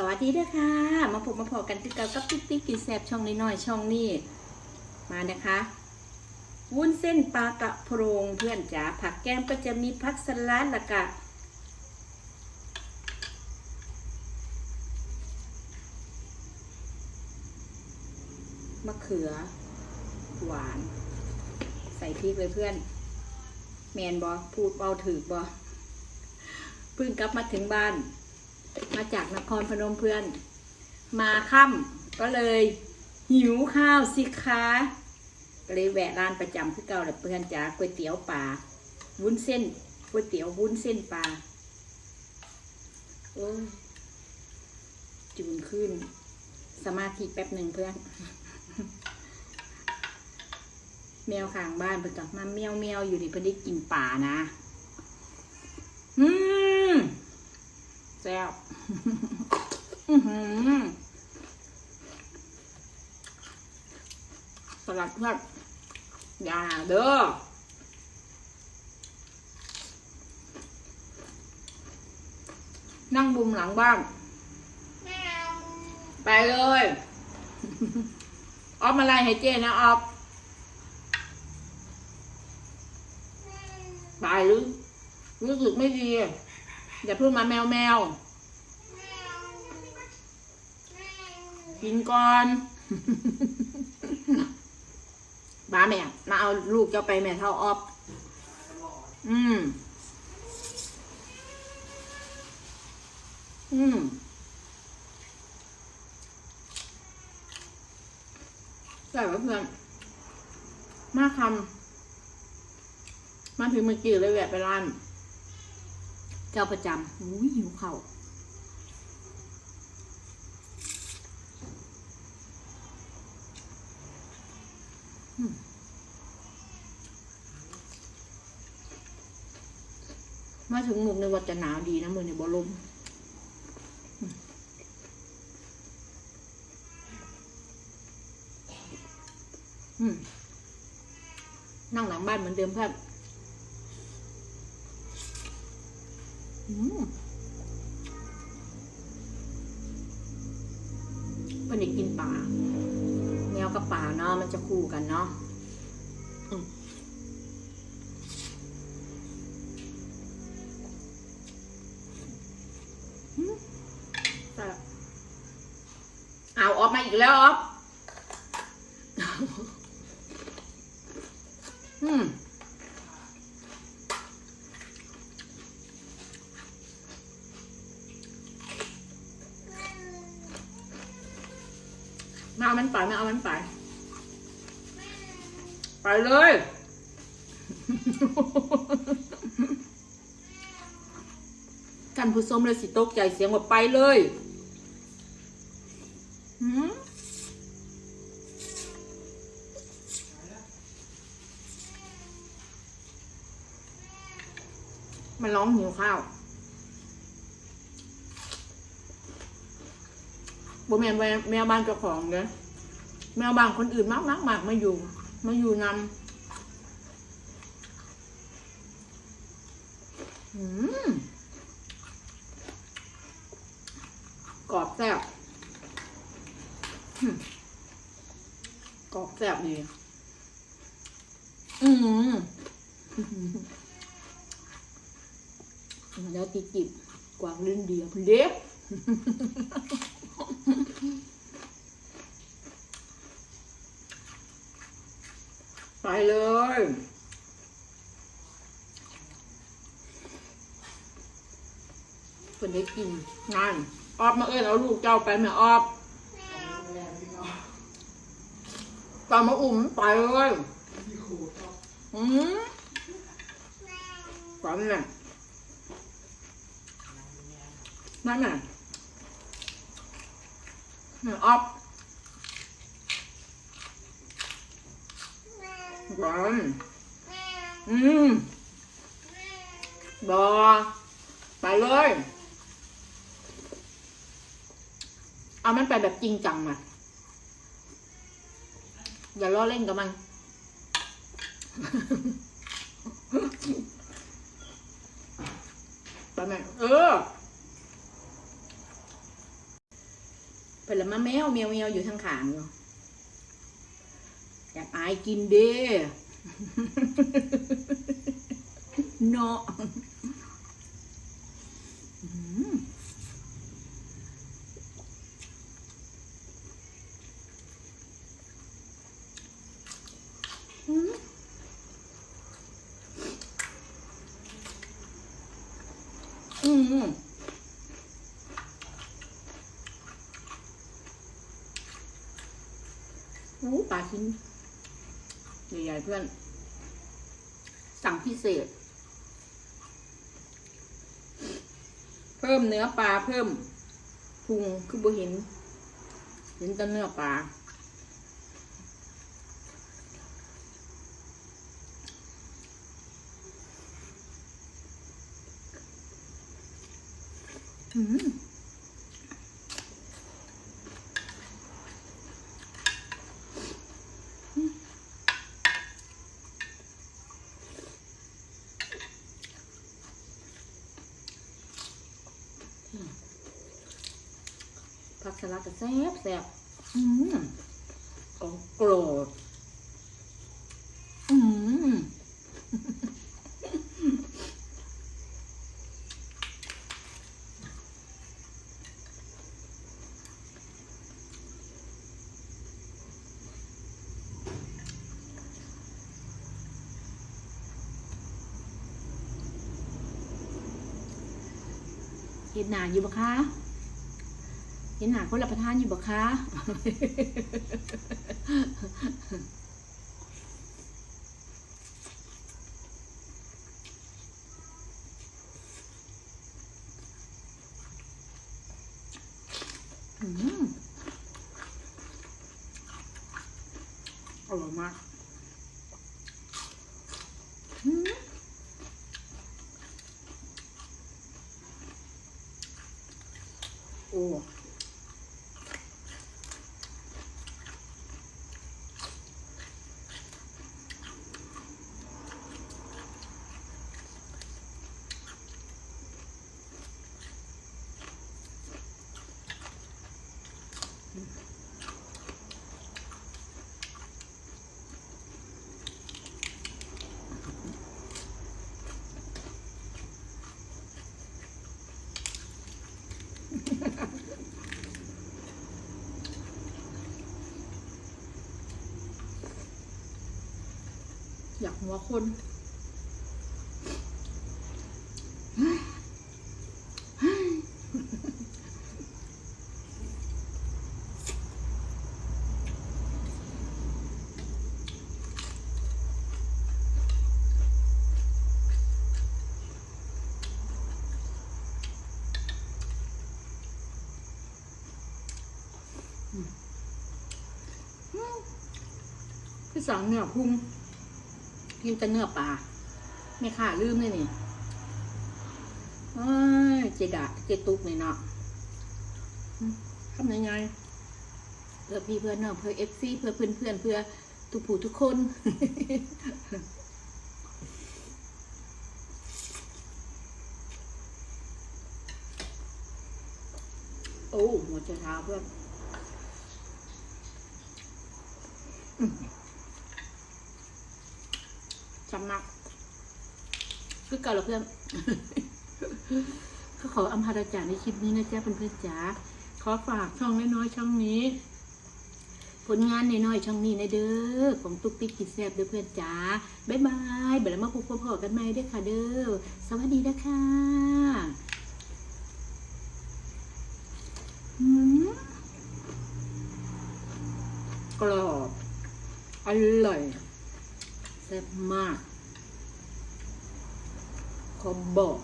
สวัสดีด้วยค่ะ มาพบมาพอกันที่เกากับติ๊กติ๊กกินแซบช่องน้อยๆช่องนี้มานะคะ วุ้นเส้นปลากระพงเพื่อนจ๋าผักแก้มก็จะมีผักสลัดละกะมะเขือ หวาน ใส่พริกเลยเพื่อน แมนบอพูดเบาถือบอเพิ่งกลับมาถึงบ้าน มาจากนครพนมเพื่อน มาค่ำก็เลยหิวข้าวสิคะก็เลยแวะร้านประจำคือเก่าแหละเพื่อนจ๋าก๋วยเตี๋ยวปลาวุ้นเส้นก๋วยเตี๋ยววุ้นเส้นปลาโอ้จูนขึ้น สมาธิแป๊บหนึ่งเพื่อน แมวข้างบ้านเพิ่นกับมาเมียวเมียวอยู่ดิเพิ่นได้กินป่านะ อืมแซ่บอื้อหือสลัดเพื่อนอย่าเด้อนั่งบุมหลังบ้านไปเลยออฟมาไล่ให้เจนะออฟไปหรือรู้สึกไม่ดี อย่าเพิ่งมาแมวแมว กินก่อน บ้าแม่ มาเอาลูกเจ้าไปแม่เท่าออฟอืม อืมใส่ไว้เพื่อนมาคำมาถึงเมื่อกี้เลยแวะไปร้าน เจ้าประจำอุ้ยหิวเข่ามมาถึงหมุกในวัดจะหนาวดีนะมือในบอลมอืมอืมนั่งหลังบ้านเหมือนเดิมเพื่อนอืม เพื่อนอยากกินป่าแมวกับป่าเนาะมันจะคู่กันเนาะเอาออฟมาอีกแล้วออฟ มาเอามันไปมาเอามันไป ไปเลย กันผู้ชมเลยสิตกใจเสียงว่าไปเลยหืมมันร้องหิวข้าว บ่แม่นแวแมวบ้านเจ้าของเด้อแมวบ้านคนอื่นมากมากมากมาอยู่ มาอยู่นำอืมกรอบแซ่บกรอบแซ่บดีอืมแล้วติจิบกวางลิ้นเดียวเล็ก ไปเลยเพิ่นได้กินงานออบมาเอิญเอาลูกเจ้าไปแม่ออบตามมาอุ่มไปเลยอืมก่อนน่ะนั่นน่ะ แม่ออบก่อนอืมบอไปเลย เอามันไปแบบจริงจังอะ อย่าล้อเล่นกับมัน ไปไหมเออ เพิ่นละมาแมวเมียวเมียวอยู่ทางขางอยู่อยากอายกินเด้เนาะอืมอืม โอ้ปลาชิ้นใหญ่ๆเพื่อน สั่งพิเศษ เพิ่มเนื้อปลาเพิ่มพุงคือบุเห็นเห็นแต่เนื้อปลาอืม สลัดก็แซ่บแซ่บอืมกองโกรธอืมเห็ดหนาอยู่ปะคะ เห็นหนาคนรับประทานอยู่บ่คะอืมอร่อยมากอืมโอ้ อยากหัวคน สั่งเนื้อพุงกินแต่เนื้อปลาไม่ค่าลืมเลยนี่เจดะเจตุกนี่เนาะทำยังไงเพื่อพี่เพื่อนน้องเพื่อเอฟซีเพื่อเพื่อนเพื่อนเพื่อทุกผู้ทุกคนโอ้หัวใจเท้าเพื่อนำนักคือเก่าแล้วเพื่อนก็ขออำพาราจารในคลิปนี้นะจ๊ะเพื่อนๆจ๋าขอฝากช่องน้อยๆช่องนี้ ผลงานน้อยๆช่องนี้นะเด้อของตุ๊กติ๊กกินแซบเด้อเพื่อนจ๋าบ๊ายบายเดี๋ยวมาพบพอกันใหม่เด้อค่ะเด้อสวัสดีนะคะอืมกรอบอร่อย แซ่บมาก ขอบอก